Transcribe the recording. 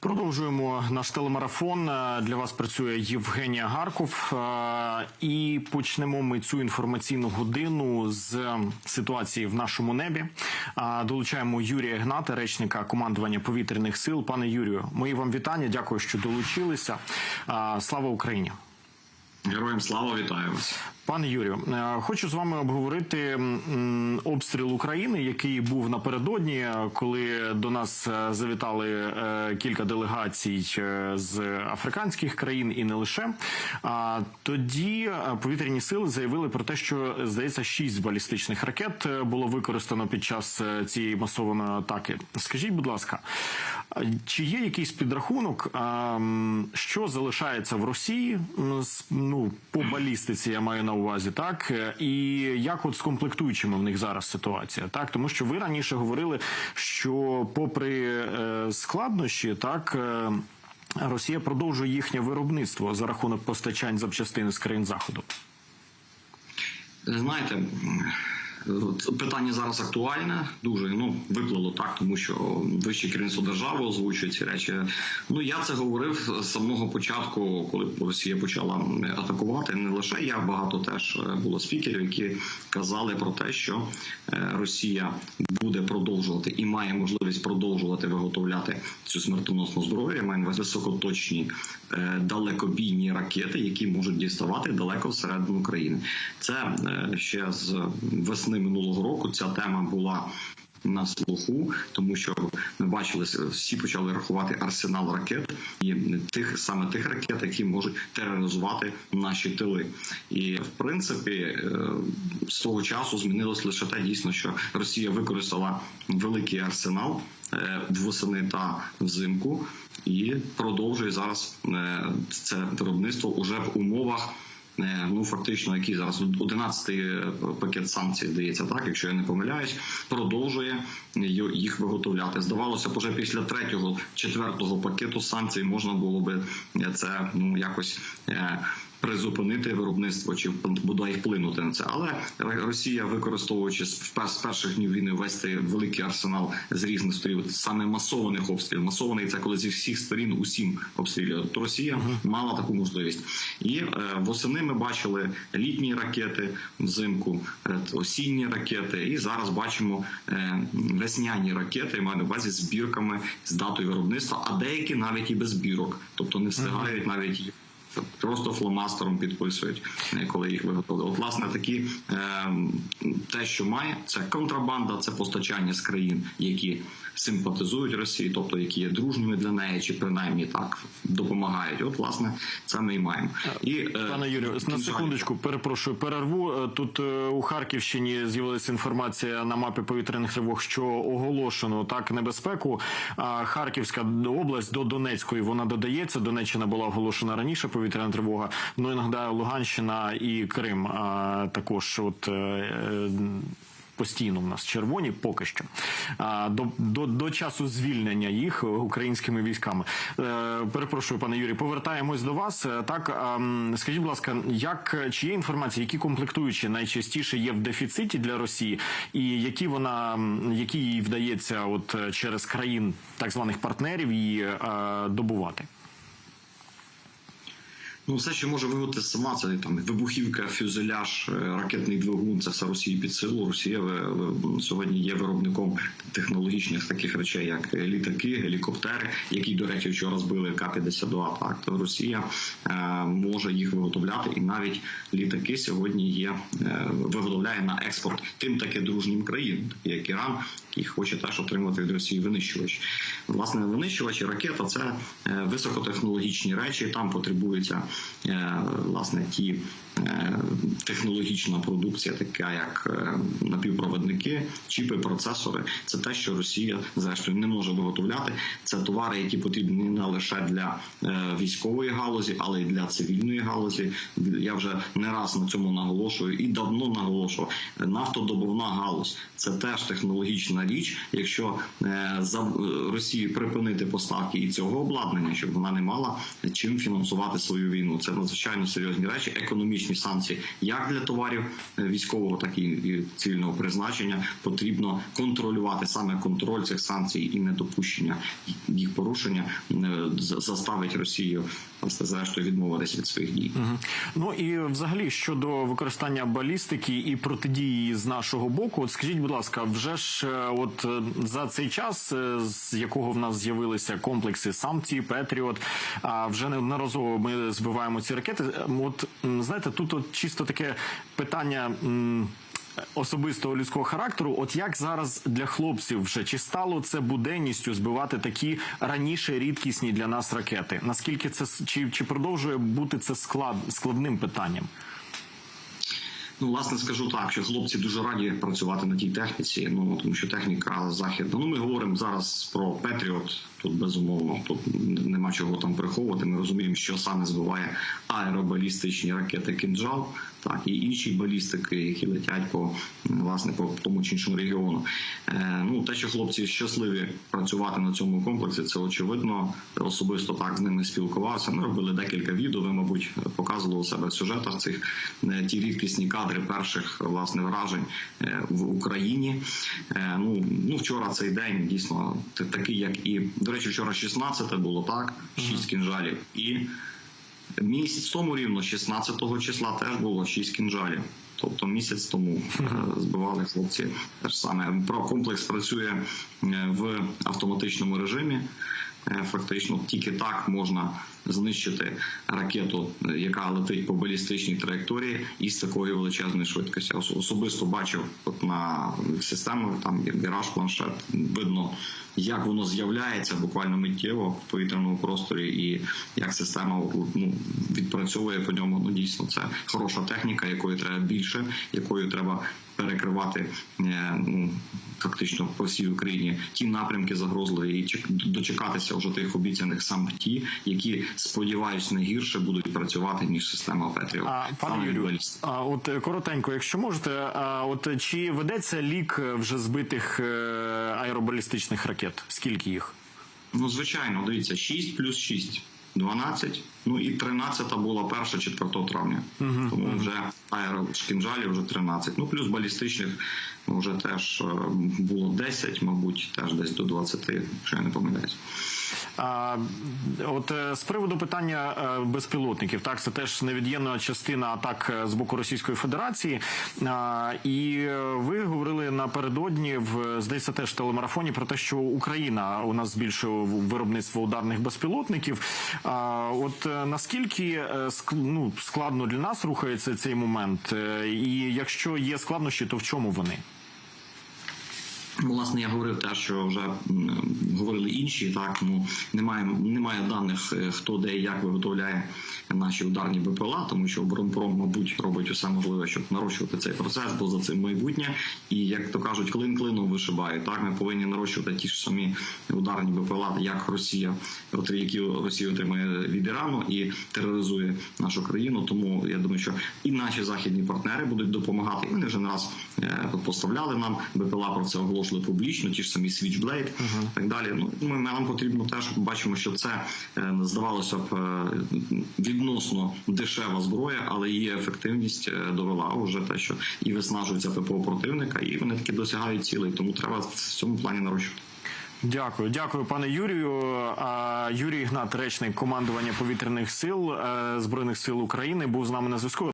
Продовжуємо наш телемарафон. Е, Для вас працює Євгенія Гарков. Е, І почнемо ми цю інформаційну годину з ситуації в нашому небі. Е, Долучаємо Юрія Гната, речника командування повітряних сил. Пане Юрію, мої вам вітання. Дякую, що долучилися. Слава Україні! Героям слава вітаю вас. Пане Юрію, е, хочу з вами обговорити обстріл України, який був напередодні, е, коли до нас е, завітали кілька делегацій з африканських країн і не лише. Тоді повітряні сили заявили про те, що здається, шість балістичних ракет було використано під час цієї масованої атаки. Скажіть, будь ласка, чи є якийсь підрахунок, що залишається в Росії ну по балістиці, я маю на увазі, так Е, і як от з комплектуючими в них зараз ситуація, так тому що ви раніше говорили, що попри е, складнощі, так. е, Росія продовжує їхнє виробництво за рахунок постачань запчастин з країн заходу. Знаєте, питання зараз актуальне, дуже ну виплило так, тому що вище керівництво держави озвучує ці речі. Ну я це говорив з самого початку, коли Росія почала атакувати. Не лише я багато теж було спікерів, які казали про те, що е, Росія буде продовжувати і має можливість продовжувати виготовляти цю смертоносну зброю. Я маю високоточні е, далекобійні ракети, які можуть діставати далеко всередину країни. Це е, ще з весни минулого року. Ця тема була. На слуху, тому що ми бачили, всі почали рахувати арсенал ракет і тих саме тих ракет, які можуть тероризувати наші тили. І в принципі, е, з того часу змінилось лише те дійсно, що Росія використала великий арсенал е, восени та взимку і продовжує зараз е, це виробництво уже в умовах. Е, Ну, фактично, який зараз 11-й пакет санкцій здається, так, якщо я не помиляюсь, продовжує їх виготовляти. Здавалося, б, вже після третього, четвертого пакету санкцій можна було би е, це ну якось. Призупинити виробництво чи бодай вплинути на це, але Росія, використовуючи з пер- з перших днів війни весь цей великий арсенал з різних сторін, саме масованих обстрілів. Масований це коли зі всіх сторін усім обстрілює. То Росія мала таку можливість. І е, восени ми бачили літні ракети взимку, е, осінні ракети, і зараз бачимо е, весняні ракети. маю на увазі з збірками з датою виробництва, а деякі навіть і без збірок, тобто не встигають навіть. Просто фломастером підписують, е, коли їх виготовили. От, власне, такі е, те, що має, це контрабанда, це постачання з країн, які симпатизують Росії, тобто які є дружніми для неї, чи принаймні так допомагають. От, власне, це ми і маємо. І е, Пане Юрію, на секундочку, перепрошую, перерву. Е, Тут е, у Харківщині з'явилася інформація на мапі повітряних тривог, що оголошено так небезпеку. А Харківська область до Донецької вона додається. Донеччина була оголошена раніше. Повітряна тривога. Ну і нагадаю, Луганщина і Крим також. От е, е, постійно в нас червоні поки що до, до, до часу звільнення їх українськими військами. Е, перепрошую, пане Юрій, повертаємось до вас. Так скажіть, будь ласка, як чи є інформація, які комплектуючі найчастіше є в дефіциті для Росії, і які вона які їй вдається, от через країн так званих партнерів її добувати? Ну, все, що може виготовити сама, це там вибухівка, фюзеляж, е, ракетний двигун. Це все Росії під силу. Росія ви- ви- сьогодні є виробником технологічних таких речей, як літаки, гелікоптери, які, до речі, вчора збили К-52. Так то Росія е, може їх виготовляти, і навіть літаки сьогодні є е, виготовляє на експорт тим таки дружнім країнам, як Іран, який хоче теж отримати від Росії винищувач. Власне, винищувачі, ракета це е, високотехнологічні речі. Там потребується е, власне ті е, технологічна продукція, така як напівпроводники, чіпи, процесори. Це те, що Росія зрештою не може виготовляти. Це товари, які потрібні не лише для військової галузі, але й для цивільної галузі. Я вже не раз на цьому наголошую і давно наголошував. Нафтодобувна галузь це теж технологічна річ. Якщо за- Росія Росії припинити поставки і цього обладнання, щоб вона не мала чим фінансувати свою війну. Це надзвичайно серйозні речі, економічні санкції, як для товарів е, військового, так і- цивільного призначення. Потрібно контролювати саме контроль цих санкцій і недопущення їх порушення е, заставить Росію зрештою відмовитися від своїх дій. Мгм. Ну і взагалі щодо використання балістики і протидії з нашого боку, от скажіть, будь ласка, вже ж е, от за цей час, з якого в нас з'явилися комплекси санкцій, Петріот, а вже неодноразово ми збиваємо ці ракети. Ем, От знаєте, тут от чисто таке питання. Особистого людського характеру, от як зараз для хлопців вже чи стало це буденністю збивати такі раніше рідкісні для нас ракети? Наскільки це чи, чи продовжує бути це склад складним питанням? Ну, власне, скажу так, що хлопці дуже раді працювати на тій техніці. Ну тому що техніка західна. Ну, ми говоримо зараз про Петріот. Тут безумовно тут нема чого там приховувати. Ми розуміємо, що саме збиває аеробалістичні ракети «Кинджал», так і інші балістики, які летять по власне по тому чи іншому регіону. Е, ну те, що хлопці щасливі працювати на цьому комплексі, це очевидно. Особисто так з ними спілкувався. Ми робили декілька відео. Ви, мабуть, показували у себе в сюжетах цих е, ті рідкісні кадри перших власне вражень е, в Україні. Е, Ну ну вчора цей день дійсно такий, як і до речі, вчора 16 було так, 6 кінжалів і. Місяць тому рівно, 16 числа, теж було 6 кінжалів. Тобто місяць тому е, збивали хлопці те ж саме. Про комплекс працює в автоматичному режимі. Фактично, тільки так можна знищити ракету, яка летить по балістичній траєкторії із такою величезною швидкістю. Особисто бачив от на систему, там є віраж планшет, видно, як воно з'являється буквально миттєво в повітряному просторі, і як система ну, відпрацьовує по ньому. Ну дійсно, це хороша техніка, якої треба більше, якою треба перекривати е, ну, фактично по всій Україні ті напрямки загрозливі і чек- дочекатися вже тих обіцяних саме ті, які сподіваюсь не гірше будуть працювати ніж система Петріо. А пане Юрію, а от е, коротенько, якщо можете, а от чи ведеться лік е, вже збитих е, аеробалістичних ракет? Скільки їх? Ну, звичайно, дивіться, 6 плюс 6. 12, ну і 13 була перша 4 травня. Тому вже аерошкінжалів вже 13. Ну плюс балістичних вже теж е, було 10, мабуть, теж десь до 20, якщо я не помиляюсь. А, от е, з приводу питання е, безпілотників, так це теж невід'ємна частина атак з боку Російської Федерації. А, і ви говорили напередодні в здається теж телемарафоні про те, що Україна у нас збільшує виробництво ударних безпілотників. А, от наскільки ну, складно для нас рухається цей момент, і якщо є складнощі, то в чому вони? Ну, Власне, я говорив те, що вже говорили інші. Так ну немає немає даних, е, хто де і як виготовляє наші ударні БПЛА, тому що оборонпром, мабуть, робить усе можливе, щоб нарощувати цей процес, бо за цим майбутнє. І як то кажуть, клин клином вишибає. Так ми повинні нарощувати ті ж самі ударні БПЛА, як Росія, які Росія отримує від Ірану і тероризує нашу країну. Тому я думаю, що і наші західні партнери будуть допомагати. Вони вже не раз е, поставляли нам БПЛА про це оголошували публічно, ті ж самі Switchblade і так далі. Ну ми нам потрібно теж бачимо, що це е, здавалося б е, відносно дешева зброя, але її ефективність е, довела вже те, що і виснажується ППО противника, і вони таки досягають цілей. Тому треба в цьому плані нарощувати. Дякую, дякую, пане Юрію. Юрій Ігнат, речник командування повітряних сил збройних сил України, був з нами на зв'язку.